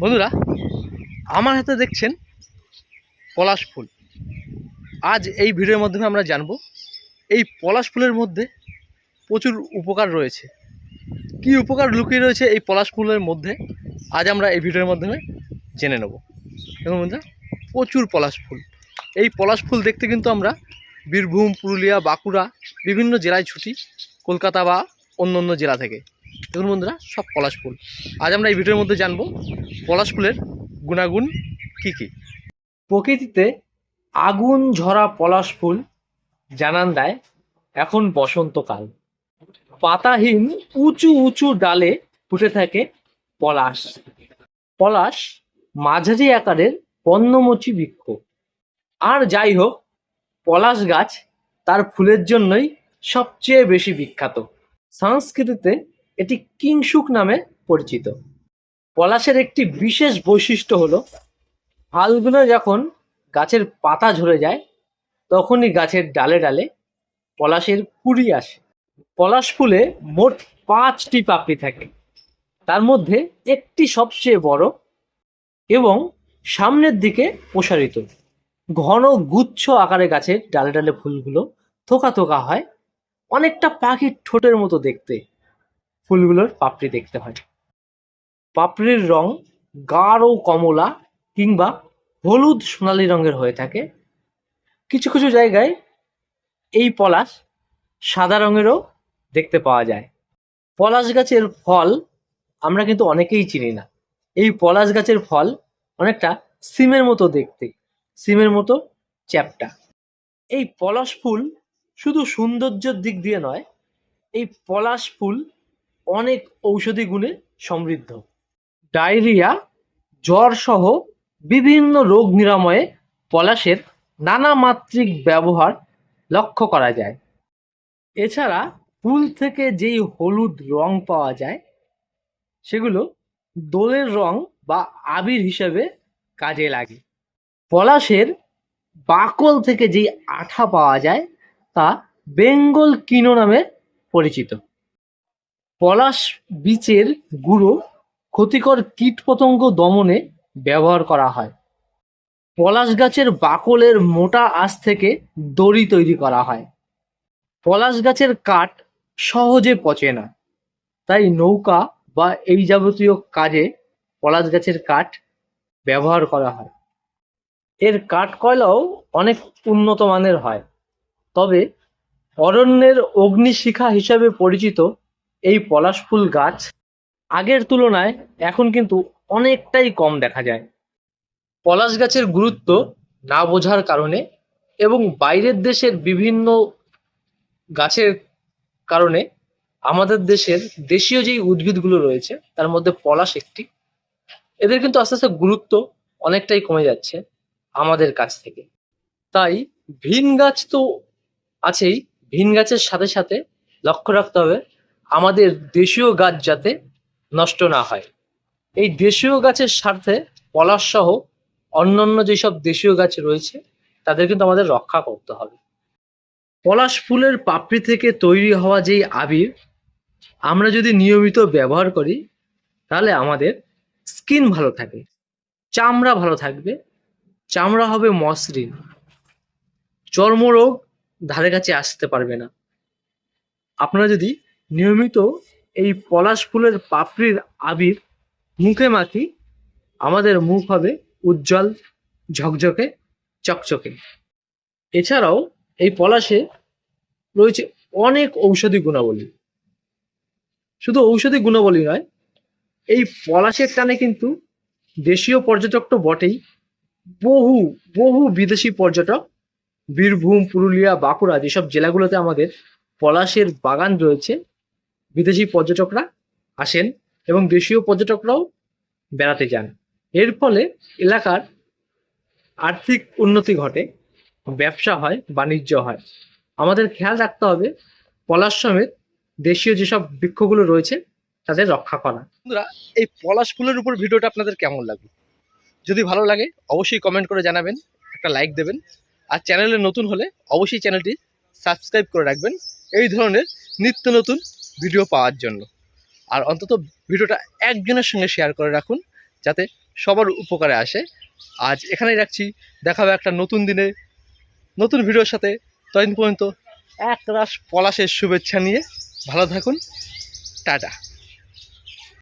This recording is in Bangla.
বন্ধুরা, আমার হাতে দেখছেন পলাশ ফুল। আজ এই ভিডিওর মাধ্যমে আমরা জানব, এই পলাশ ফুলের মধ্যে প্রচুর উপকার রয়েছে। কি উপকার লুকিয়ে রয়েছে এই পলাশ ফুলের মধ্যে? আজ আমরা এই ভিডিওর মাধ্যমে জেনে নেব। এবং বন্ধুরা, প্রচুর পলাশ ফুল। এই পলাশ ফুল দেখতে কিন্তু আমরা বীরভূম, পুরুলিয়া, বাঁকুড়া, বিভিন্ন জেলায় ছুটি, কলকাতা বা অন্য অন্য জেলা থেকে। দেখুন বন্ধুরা, সব পলাশ ফুল। আজ আমরা এই ভিডিওর মধ্যে জানব পলাশ ফুলের গুণাগুণ কী কী? প্রকৃতিতে আগুন ঝরা পলাশ ফুল জানান দেয় এখন বসন্তকাল। পাতাহীন উঁচু উঁচু ডালে ফুটে থাকে পলাশ। পলাশ মাঝারি আকারের পর্ণমোচী বৃক্ষ। আর যাই হোক, পলাশ গাছ তার ফুলের জন্যই সবচেয়ে বেশি বিখ্যাত। সংস্কৃতিতে এটি কিংসুক নামে পরিচিত। পলাশের একটি বিশেষ বৈশিষ্ট্য হলো ফাল্গুনে যখন গাছের পাতা ঝরে যায়, তখনই গাছের ডালে ডালে পলাশের কুড়ি আসে। পলাশ ফুলে মোট পাঁচটি পাপড়ি থাকে। তার মধ্যে একটি সবচেয়ে বড় এবং সামনের দিকে প্রসারিত। ঘন গুচ্ছ আকারে গাছের ডালে ডালে ফুলগুলো থোকা থোকা হয়। অনেকটা পাখির ঠোঁটের মতো দেখতে। ফুলগুলোর পাপড়ি দেখতে হয়। পাপড়ির রং গাঢ় কমলা কিংবা হলুদ সোনালী রঙের হয়ে থাকে। কিছু কিছু জায়গায় এই পলাশ সাদা রঙেরও দেখতে পাওয়া যায়। পলাশ গাছের ফল আমরা কিন্তু অনেকেই চিনি না। এই পলাশ গাছের ফল অনেকটা সিমের মতো দেখতে, সিমের মতো চ্যাপটা। এই পলাশ ফুল শুধু সৌন্দর্যের দিক দিয়ে নয়, এই পলাশ ফুল অনেক ঔষধি গুণে সমৃদ্ধ। ডায়রিয়া, জ্বর সহ বিভিন্ন রোগ নিরাময়ে পলাশের নানা মাত্রিক ব্যবহার লক্ষ্য করা যায়। এছাড়া ফুল থেকে যেই হলুদ রং পাওয়া যায়, সেগুলো দোলের রং বা আবির হিসেবে কাজে লাগে। পলাশের বাকল থেকে যেই আঠা পাওয়া যায়, তা বেঙ্গল কিনো নামে পরিচিত। পলাশ বীচের গুঁড়ো ক্ষতিকর কীটপতঙ্গ দমনে ব্যবহার করা হয়। পলাশ গাছের বাকলের মোটা আঁশ থেকে দড়ি তৈরি করা হয়। পলাশ গাছের কাঠ সহজে পচে না। তাই নৌকা বা এই যাবতীয় কাজে পলাশ গাছের কাঠ ব্যবহার করা হয়। এর কাঠ কয়লাও অনেক উন্নত মানের হয়। তবে অরণ্যের অগ্নিশিখা হিসাবে পরিচিত এই পলাশ ফুল গাছ আগের তুলনায় এখন কিন্তু অনেকটাই কম দেখা যায়। পলাশ গাছের গুরুত্ব না বোঝার কারণে এবং বাইরের দেশের বিভিন্ন গাছের কারণে আমাদের দেশের দেশীয় যেই উদ্ভিদগুলো রয়েছে, তার মধ্যে পলাশ একটি। এদের কিন্তু আস্তে আস্তে গুরুত্ব অনেকটাই কমে যাচ্ছে আমাদের কাছ থেকে। তাই ভিন গাছ তো আছেই, ভিন গাছের সাথে সাথে লক্ষ্য রাখতে হবে আমাদের দেশীয় গাছ যাতে নষ্ট না হয়। এই দেশীয় গাছের স্বার্থে পলাশ সহ অন্যান্য যেসব দেশীয় গাছ রয়েছে, তাদের কিন্তু আমাদের রক্ষা করতে হবে। পলাশ ফুলের পাপড়ি থেকে তৈরি হওয়া যেই আবির, আমরা যদি নিয়মিত ব্যবহার করি, তাহলে আমাদের স্কিন ভালো থাকে চামড়া ভালো থাকবে, চামড়া হবে মসৃণ। চর্মরোগ ধারে কাছে আসতে পারবে না। আপনারা যদি নিয়মিত এই পলাশ ফুলের পাপড়ির আবির মুখে মাখি, আমাদের মুখ হবে উজ্জ্বল, ঝকঝকে, চকচকে। এছাড়াও এই পলাশে রয়েছে অনেক ঔষধি গুণাবলী। শুধু ঔষধি গুণাবলী নয়, এই পলাশের টানে কিন্তু দেশীয় পর্যটক তো বটেই। বহু বহু বিদেশি পর্যটক, বীরভূম, পুরুলিয়া, বাঁকুড়া, যেসব জেলাগুলোতে আমাদের পলাশের বাগান রয়েছে বিদেশি পর্যটকরা আসেন এবং দেশীয় পর্যটকরাও বেড়াতে যান। এর ফলে এলাকার আর্থিক উন্নতি ঘটে, ব্যবসা হয়, বাণিজ্য হয়। আমাদের খেয়াল রাখতে হবে, পলাশ সমেত দেশীয় যেসব বৃক্ষগুলো রয়েছে, তাদের রক্ষা করা। বন্ধুরা, এই পলাশ ফুলের উপর ভিডিওটা আপনাদের কেমন লাগল? যদি ভালো লাগে, অবশ্যই কমেন্ট করে জানাবেন, একটা লাইক দেবেন। আর চ্যানেলে নতুন হলে অবশ্যই চ্যানেলটি সাবস্ক্রাইব করে রাখবেন। এই ধরনের নিত্য নতুন ভিডিও পাওয়ার জন্য। আর অন্তত ভিডিওটা একজনের সঙ্গে শেয়ার করে রাখুন, যাতে সবার উপকারে আসে। আজ এখানেই রাখছি। দেখাবে একটা নতুন দিনে, নতুন ভিডিওর সাথে। ততদিন পর্যন্ত এক রাস পলাশের শুভেচ্ছা নিয়ে ভালো থাকুন। টাটা।